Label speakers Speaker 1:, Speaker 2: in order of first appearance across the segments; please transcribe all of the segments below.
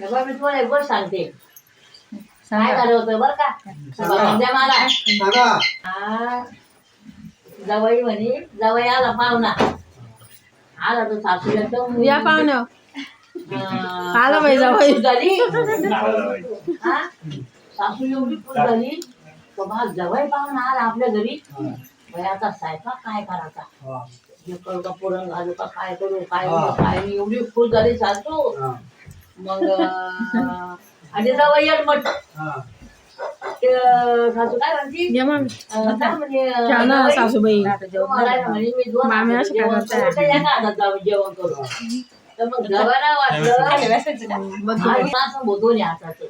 Speaker 1: तेव्हा मी तुम्हाला एक गोष्ट सांगते. काय झालं होतं बरं का? समजा मला.
Speaker 2: सांगा.
Speaker 1: हा. जवळ म्हणे जवळ आला पाहुणा. आला तो सासू एकदम
Speaker 3: या पाहुणं.
Speaker 1: अं,
Speaker 3: आला बाई जावई.
Speaker 1: झाली. हा? सासू एवढी खुश झाली. तो भाग जवळ पाहुणा आला आपल्या घरी. आता स्वयंपाक काय करायचा?
Speaker 2: हा,
Speaker 1: हे करू का पुरण घालू का काय करू काय
Speaker 2: हा.
Speaker 1: करू, काय नाही. एवढी खुश झाली सासू.
Speaker 2: हा,
Speaker 1: मग आणि जवळ येत म्हट
Speaker 2: हा.
Speaker 1: सासू काय म्हणती?
Speaker 3: या मग.
Speaker 1: अं, काय म्हणे अं,
Speaker 3: घ्या ना
Speaker 1: जावई,
Speaker 3: सासूबाई.
Speaker 1: तुम्हाला आहे ना म्हणे मी दोन
Speaker 3: मामी
Speaker 1: हाताचं
Speaker 3: अशी काय
Speaker 1: जेवण
Speaker 3: करताय?
Speaker 1: करू, तर एका हातात जाऊन जेवण करू तर मग गवारा वाटलं.
Speaker 3: बघ
Speaker 1: आणि असं मग दोन्ही हाताचं.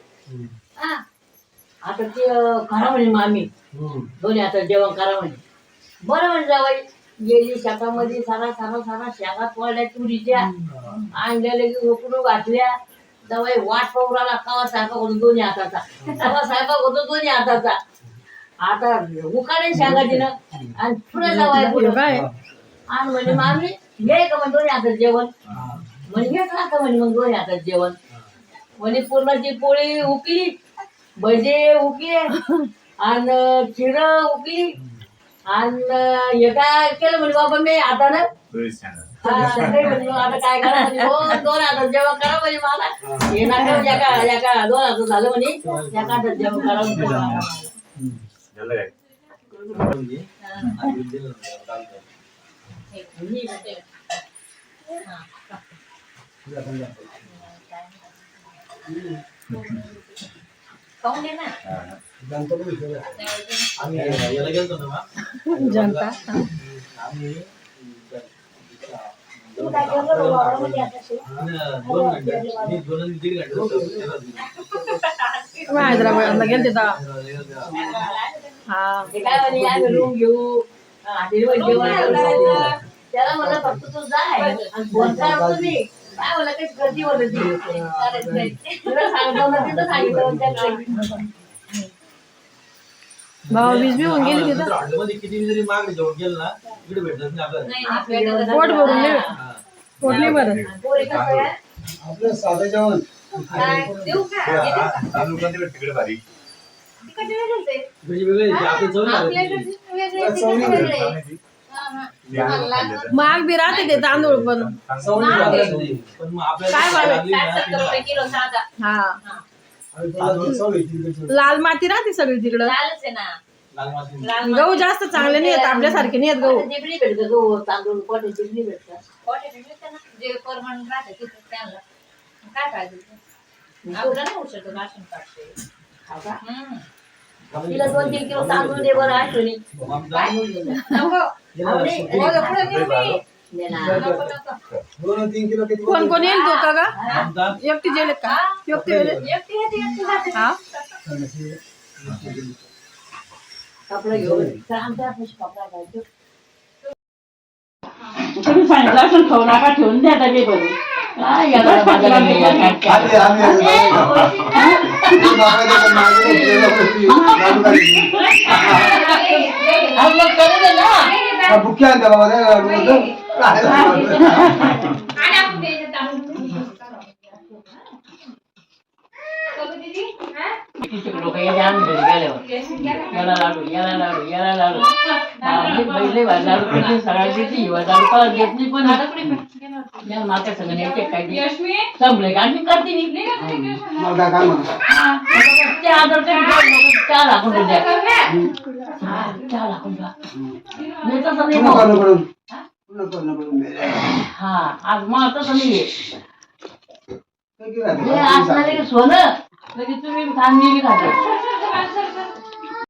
Speaker 1: हा. आता ते अं, करा म्हणे मामी. दोन्ही हातात जेवण करा म्हणे. बरं म्हणे जावई. गेली शेतामध्ये सारा सारा सारा शेतात पडल्या तुरीच्या. आणलेल्या की उकडू घातल्या. जावई वाट पवराला कवा सायपा होतो दोन्ही हाताचा? कवा सायपा होतो दोन्ही हाताचा. आता उकाडे सांगा तिनं आणि पुढे जावाय पुढे.
Speaker 3: काय
Speaker 1: आणि म्हणजे मामी घे का म्हणजे दोन्ही हातात जेवण? म्हणजे घेतला का म्हणजे मग दोन्ही हातात जेवण. म्हणजे पूर्णाची पोळी उकली भजे उकले आणि खीर उकली आणि हे काय केलं म्हणजे बाबा मी म्हणजे मग आता काय करा म्हणजे हो दोन हातात जेवण करा म्हणजे मला. हे नका एका एका दोन हातात झालं म्हणे. एका हातात जेवण करा म्हणजे
Speaker 3: हैदराबादला गेल तिथं हा
Speaker 1: ते काय म्हणे आम्ही रूम घेऊ जेवण करू. त्याला म्हणलं फक्त तू जाय आणि फोन कर तुम्ही काय म्हणलं काही गर्दी होत तुला तिथं सांगितलं
Speaker 3: भाऊ वीज बी होऊन गेली तिथं
Speaker 2: हॉटेलमध्ये किती जरी मागणी जेवण गेलं ना इकडे भेटत नाही आपल्याला.
Speaker 3: पोट भरून नाही
Speaker 2: हा.
Speaker 3: पोट नाही भरत?
Speaker 2: आपलं साधं जेवण.
Speaker 4: तिकडे भारी.
Speaker 2: वेगळे वेगळे जे आपले चव लागते.
Speaker 3: माग बी राहते ते तांदूळ पण.
Speaker 2: पण मग आपल्याला
Speaker 3: काय भाव?
Speaker 2: लागली ना, ती
Speaker 3: हा. लाल माती राहते सगळी तिकडं.
Speaker 2: लाल माती.
Speaker 3: गहू जास्त चांगले नाही येत आपल्यासारखे नाही येत गहू.
Speaker 1: जिबली भेटतं गहू, तांदूळ पोटे जिबली भेटतं. हो का? तिला दोन तीन किलो तांदूळ दे बरं आठवणी. दे ना.
Speaker 2: दोन तीन किलो किती
Speaker 3: कोण कोण येईल तो का एकटी जेल का? एकटी हा?
Speaker 1: कपडा घेऊन.
Speaker 5: तुम्ही सांगितलं असं खाऊ नका ठेवून द्या डबे भरून
Speaker 1: काय याला बाजारात गेला काय
Speaker 2: आम्ही आम्ही बापाच्या पण मागे लाडू काढली.
Speaker 1: आज मग करू दे ना
Speaker 2: बुक्की आणते बाबा त्या लाडूमधून. काय लाडू?
Speaker 1: लोक याच्या आम्ही घरी गेल्यावर याला लाडू याला लाडू याला लाडू आम्ही पहिले लाडू कधी सगळ्या देते हिवा लाडू परत देत नाही पण या मागच्या संघ नेते काय ते संपले का आम्ही करते मी
Speaker 2: मग काय काय म्हणा
Speaker 1: हा, ते आदरते चहा लागून द्या हा, चहा लागून द्या हा आज तसं नाही? हे असणारे सोनं लगेच तुम्ही खांदेली खाते